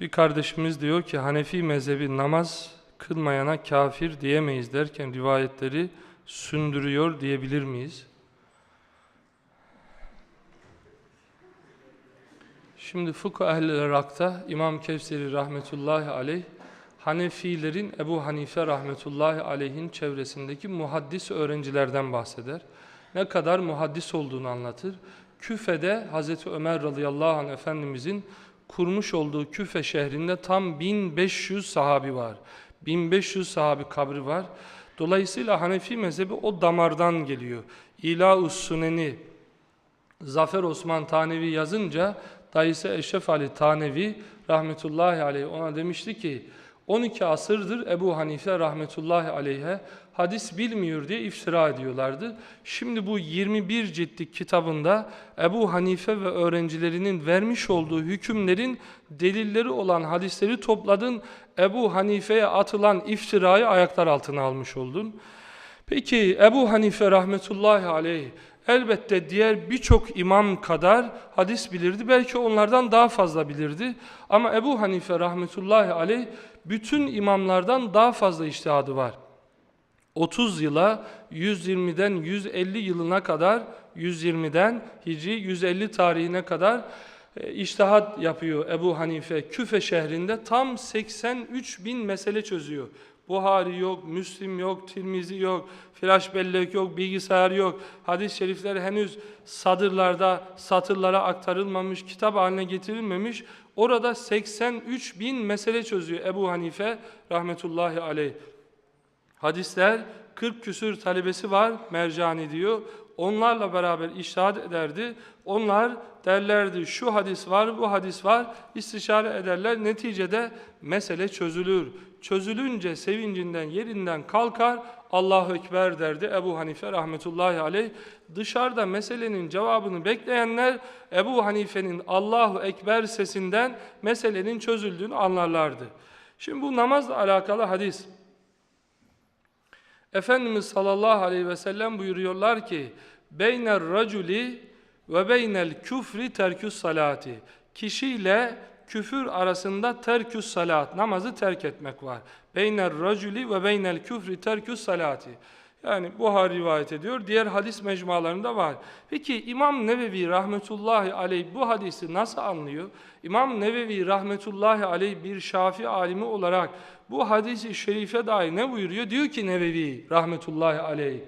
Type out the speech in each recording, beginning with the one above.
Bir kardeşimiz diyor ki Hanefi mezhebi namaz kılmayana kafir diyemeyiz derken rivayetleri sündürüyor diyebilir miyiz? Şimdi fıkıh ehli Irak'ta İmam Kevseri rahmetullahi aleyh Hanefilerin Ebu Hanife rahmetullahi aleyhin çevresindeki muhaddis öğrencilerden bahseder. Ne kadar muhaddis olduğunu anlatır. Küfe'de Hazreti Ömer radıyallahu anh Efendimizin kurmuş olduğu Küfe şehrinde tam 1500 sahabi var. 1500 sahabi kabri var. Dolayısıyla Hanefi mezhebi o damardan geliyor. İla-us Suneni Zafer Osman Tanevi yazınca dayısı Eşref Ali Tanevi rahmetullahi aleyh ona demişti ki 12 asırdır Ebu Hanife rahmetullahi aleyhe hadis bilmiyor diye iftira ediyorlardı. Şimdi bu 21 ciltlik kitabında Ebu Hanife ve öğrencilerinin vermiş olduğu hükümlerin delilleri olan hadisleri topladın. Ebu Hanife'ye atılan iftirayı ayaklar altına almış oldun. Peki Ebu Hanife rahmetullahi aleyh elbette diğer birçok imam kadar hadis bilirdi. Belki onlardan daha fazla bilirdi. Ama Ebu Hanife rahmetullahi aleyh bütün imamlardan daha fazla iştihadı var. 30 yıla 120'den 150 yılına kadar 120'den Hicri 150 tarihine kadar e, iştihat yapıyor Ebu Hanife. Küfe şehrinde tam 83 bin mesele çözüyor. Buhari yok, Müslim yok, Tirmizi yok, flash bellek yok, bilgisayar yok. Hadis-i şerifler henüz sadırlarda, satırlara aktarılmamış, kitap haline getirilmemiş. Orada 83 bin mesele çözüyor Ebu Hanife rahmetullahi aleyh. Hadisler 40 küsür talebesi var mercani diyor. Onlarla beraber iştahat ederdi. Onlar derlerdi şu hadis var, bu hadis var. istişare ederler. Neticede mesele çözülür. Çözülünce sevincinden yerinden kalkar. Allahu Ekber derdi Ebu Hanife rahmetullahi aleyh. Dışarıda meselenin cevabını bekleyenler Ebu Hanife'nin Allahu Ekber sesinden meselenin çözüldüğünü anlarlardı. Şimdi bu namazla alakalı hadis. Efendimiz sallallahu aleyhi ve sellem buyuruyorlar ki beyner raculi ve beynel küfri terküs salati kişiyle küfür arasında terküs salat namazı terk etmek var. Beyner raculi ve beynel küfri terküs salati yani Buhari rivayet ediyor. Diğer hadis mecmualarında var. Peki İmam Nevevi rahmetullahi aleyh bu hadisi nasıl anlıyor? İmam Nevevi rahmetullahi aleyh bir şafi alimi olarak bu hadisi şerife dair ne buyuruyor? Diyor ki Nevevi rahmetullahi aleyh.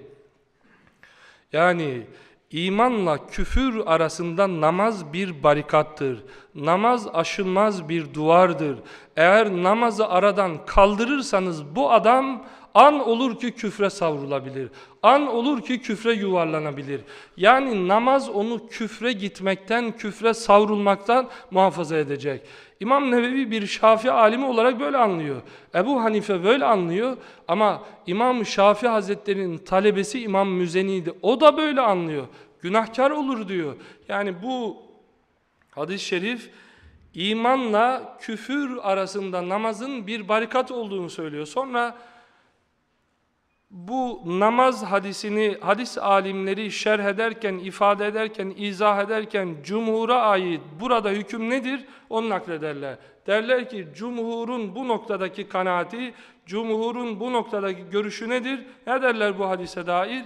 Yani imanla küfür arasında namaz bir barikattır. Namaz aşılmaz bir duvardır. Eğer namazı aradan kaldırırsanız bu adam An olur ki küfre savrulabilir. An olur ki küfre yuvarlanabilir. Yani namaz onu küfre gitmekten, küfre savrulmaktan muhafaza edecek. İmam Nevevi bir Şafi alimi olarak böyle anlıyor. Ebu Hanife böyle anlıyor ama İmam Şafi Hazretleri'nin talebesi İmam Müzeni'ydi. O da böyle anlıyor. Günahkar olur diyor. Yani bu hadis-i şerif imanla küfür arasında namazın bir barikat olduğunu söylüyor. Sonra bu namaz hadisini hadis alimleri şerh ederken, ifade ederken, izah ederken cumhura ait burada hüküm nedir? Onu naklederler. Derler ki cumhurun bu noktadaki kanaati, cumhurun bu noktadaki görüşü nedir? Ne derler bu hadise dair?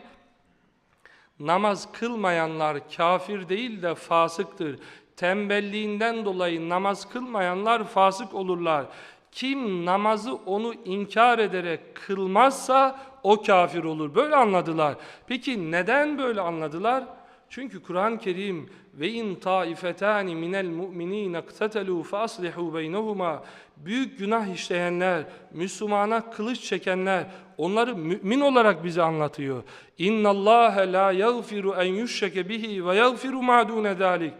Namaz kılmayanlar kafir değil de fasıktır. Tembelliğinden dolayı namaz kılmayanlar fasık olurlar. Kim namazı onu inkar ederek kılmazsa o kafir olur. Böyle anladılar. Peki neden böyle anladılar? Çünkü Kur'an-ı Kerim ve in taifetani minel mu'minin iqtatelu fa aslihu beynehuma büyük günah işleyenler, Müslümana kılıç çekenler onları mümin olarak bize anlatıyor. İnnallâhe la yaghfiru en yüşşeke bihi ve yaghfiru ma dune zalik.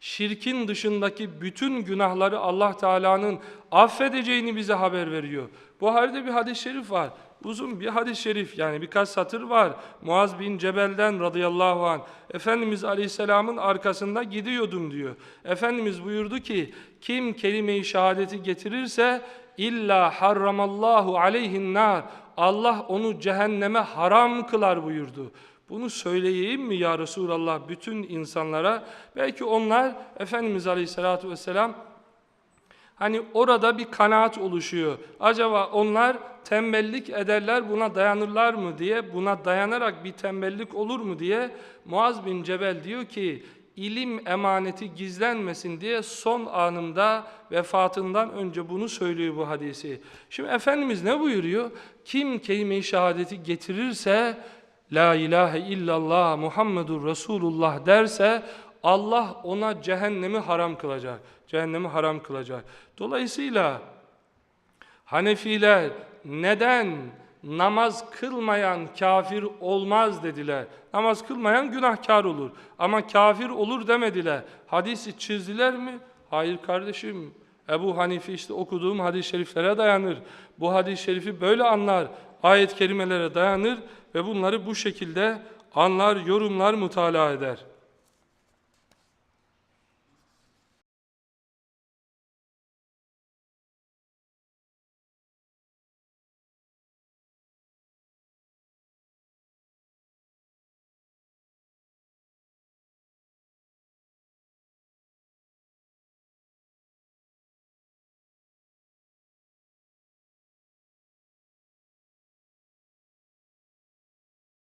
Şirkin dışındaki bütün günahları Allah Teala'nın affedeceğini bize haber veriyor. Bu halde bir hadis-i şerif var. Uzun bir hadis-i şerif yani birkaç satır var. Muaz bin Cebel'den radıyallahu anh Efendimiz Aleyhisselam'ın arkasında gidiyordum diyor. Efendimiz buyurdu ki kim kelime-i şehadeti getirirse illa harramallahu aleyhin nar Allah onu cehenneme haram kılar buyurdu. Bunu söyleyeyim mi ya Resulallah bütün insanlara? Belki onlar Efendimiz Aleyhisselatü Vesselam Hani orada bir kanaat oluşuyor. Acaba onlar tembellik ederler buna dayanırlar mı diye, buna dayanarak bir tembellik olur mu diye Muaz bin Cebel diyor ki ilim emaneti gizlenmesin diye son anında vefatından önce bunu söylüyor bu hadisi. Şimdi Efendimiz ne buyuruyor? Kim kelime-i şehadeti getirirse La ilahe illallah Muhammedur Resulullah derse Allah ona cehennemi haram kılacak. Cehennemi haram kılacak. Dolayısıyla Hanefiler neden namaz kılmayan kafir olmaz dediler. Namaz kılmayan günahkar olur. Ama kafir olur demediler. Hadisi çizdiler mi? Hayır kardeşim. Ebu Hanife işte okuduğum hadis-i şeriflere dayanır. Bu hadis-i şerifi böyle anlar. Ayet-i kerimelere dayanır ve bunları bu şekilde anlar, yorumlar, mutalaa eder.